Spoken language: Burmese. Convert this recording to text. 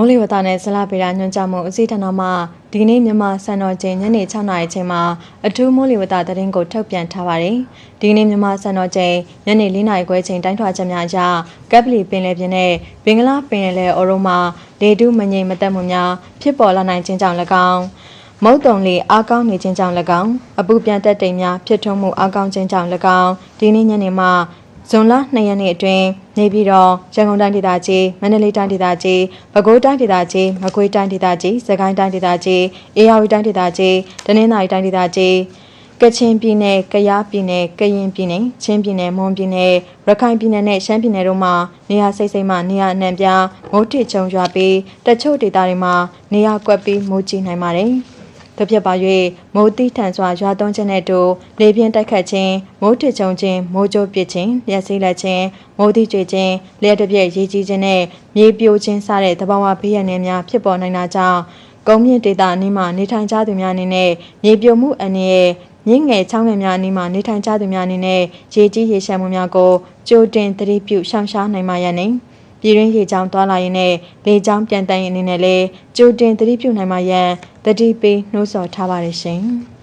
မိုးလေဝသနဲ့ဇလဗေဒညွှန်ကြားမှုအစည်းအဝေးမှာဒီကနေ့မြန်မာစံတော်ချိန်ညနေ6:00နာရီချိန်မှာအထူးမိုးလေဝသသတင်းကိုထုတ်ပြန်ထားပါတယ်။ဒီကနေ့မြန်မာစံတော်ချိန်ညနေ4:00နာရီခွဲချိန်တိုင်းထွာချက်များအရကပ်ပလီပင်လယ်ပြင်နဲ့ဘင်္ဂလားပင်လယ်အော်ရုံမှာလေတုမငြိမ်မသက်မှုများဖြစ်ပေါ်လာနိုင်ခြင်းကြောင့်၎င်းမုတ်တုံလေအားကောင်းနေခြင်းကြောင့်၎င်းအပူပြန်တက်တိမ်များဖြစ်ထွန်းမှုအားကောင်းခြင်းကြောင့်၎င်းဒီနေ့ညနေမှာ ဇွန်လ2ရက်နေ့အတွင်းနေပြည်တော်ရန်ကုန်တိုင်းဒေသကြီးမန္တလေးတိုင်းဒေသကြီးပဲခူးတိုင်းဒေသကြီးမကွေးတိုင်းဒေသကြီးစကိုင်းတိုင်းဒေသကြီးအေရဝတီတိုင်းဒေသကြီးတနင်္သာရီတိုင်းဒေသကြီးကချင်ပြည်နယ်ကယားပြည်နယ်ကရင်ပြည်နယ်ချင်းပြည်နယ်မွန်ပြည်နယ်ရခိုင်ပြည်နယ်နဲ့ရှမ်းပြည်နယ်တို့မှာနေရာစိတ်စိတ်မှနေရာအနှံ့ပြားမိုးထစ်ချုံရွာပြီးတချို့ဒေသတွေမှာနေရာကွက်ပြီးမိုးကြီးနိုင်ပါတယ်။ တပြက်ပါ၍မိုးတိထန်စွာရွာသွန်းခြင်းနဲ့တူလေပြင်းတိုက်ခတ်ခြင်းမိုးထစ်ချုံခြင်းမိုးကြိုးပစ်ခြင်းလျှက်စီးလက်ခြင်းမိုးတိကျွေခြင်းလျှက်တစ်ပြက်ရေးကြီးခြင်းနဲ့မြေပြိုခြင်းစတဲ့သဘာဝဘေးရန်တွေများဖြစ်ပေါ်နိုင်တာကြောင့်ကုန်းမြင့်ဒေသအနီးမှာနေထိုင်ကြသူများအနေနဲ့မြေပြိုမှုအန္တရာယ်မြင့်ငယ်ချောင်းငယ်များအနီးမှာနေထိုင်ကြသူများအနေနဲ့ရေကြီးရေရှမ်းမှုများကိုကြိုတင်သတိပြုရှောင်ရှားနိုင်ပါရန်နှင့်ပြည်ရင်းရေချောင်းသွားလာရင်းနဲ့လေချောင်းပြန်တန်းရင်းအနေနဲ့လည်းကြိုတင်သတိပြုနိုင်မှရန်တတိပေးနှိုးဆော်ထားပါတယ်ရှင်။